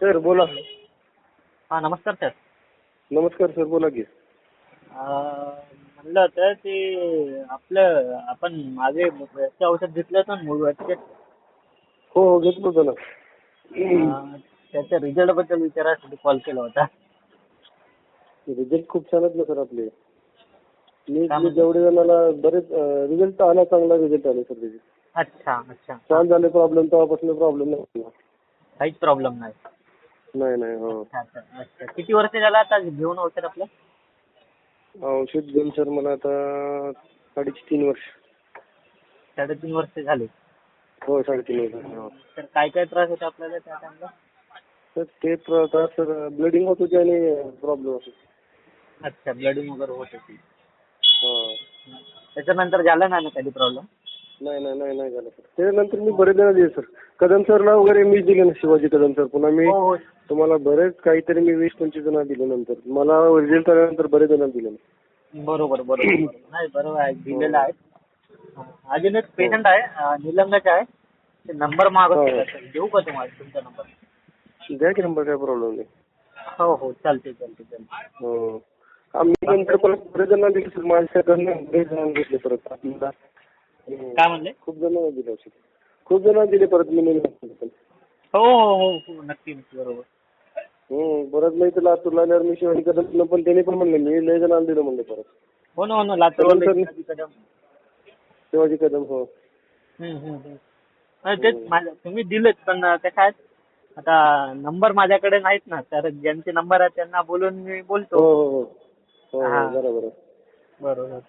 Sir बोला. हा नमस्कार सर. नमस्कार सर बोला की. म्हणलं होतं ते आपलं आपण मागे याचं औषध घेतलं होतं मूळव्याधीचे हो हो घेतलं होतं ना. त्याच्या रिझल्टबद्दल विचारायसाठी कॉल केला होता. रिझल्ट खूप छान आहेत ना सर आपले. मी मी? जेवढे जणांना बरेच रिझल्ट आला चांगला रिझल्ट आले सर त्याचे. अच्छा अच्छा. छान झाले प्रॉब्लेम तेव्हापासून प्रॉब्लेम नाही काहीच प्रॉब्लेम नाही. नाही नाही हो. अच्छा अच्छा अच्छा. किती वर्ष झालं आता घेऊन औषध आपलं? औषध घेऊन सर मला आता साडेच तीन वर्ष. साडेतीन वर्ष झाले. हो साडेतीन वर्ष हो. तर काय काय त्रास होता आपल्याला त्या टाइमला तर ते त्रास सर ब्लिडिंग होत होती आणि प्रॉब्लेम होते अच्छा ब्लडिंग वगैरे होत होती. हा. त्याच्यानंतर झालं नाही ना कधी प्रॉब्लेम नाही नाही नाही नाही झालं सर. त्यानंतर मी बरेच जण दिले सर. कदम सरला वगैरे मी दिले ना शिवाजी कदम सर. पुन्हा मी हो हो. तुम्हाला बरेच काहीतरी मी वीस पंचवीस जण दिले नंतर. मला रिझल्ट आल्यानंतर बरेच जण दिले बरोबर बरोबर बरोबर. नाही बरोबर आहे. दिलेलं आहे. हा, अजून एक पेशंट आहे अं, निलंगाचे आहे. ते नंबर मागत हो. होता सर. देऊ का तुम्हाला तुमचा नंबर द्या की नंबर काय प्रॉब्लेम नाही. हो हो. चालते चालते चालते हो. आम्ही नंतर परत बरेच जण दिले सर. माझ्याकडनं बरेच जण घेतले परत. आपल्याला. काय म्हणले? खूप जण दिले औषध खूप जण दिले परत मी पण. हो हो हो हो नक्की नक्की बरोबर. हम्म परत नाही लातूरला आल्यावर मी शिवाजी कदम पण त्याने पण म्हणले मी लय जणांना दिलं म्हणले परत. हो ना हो ना लातूरवाले कदम. शिवाजी कदम हो. तेच माझ्या तुम्ही दिलेत पण ते काय? आता नंबर माझ्याकडे नाहीत ना तर ज्यांचे नंबर आहेत त्यांना बोलून मी हो बोलतो. हो हो हो. हा. हो बरोबर बरोबर.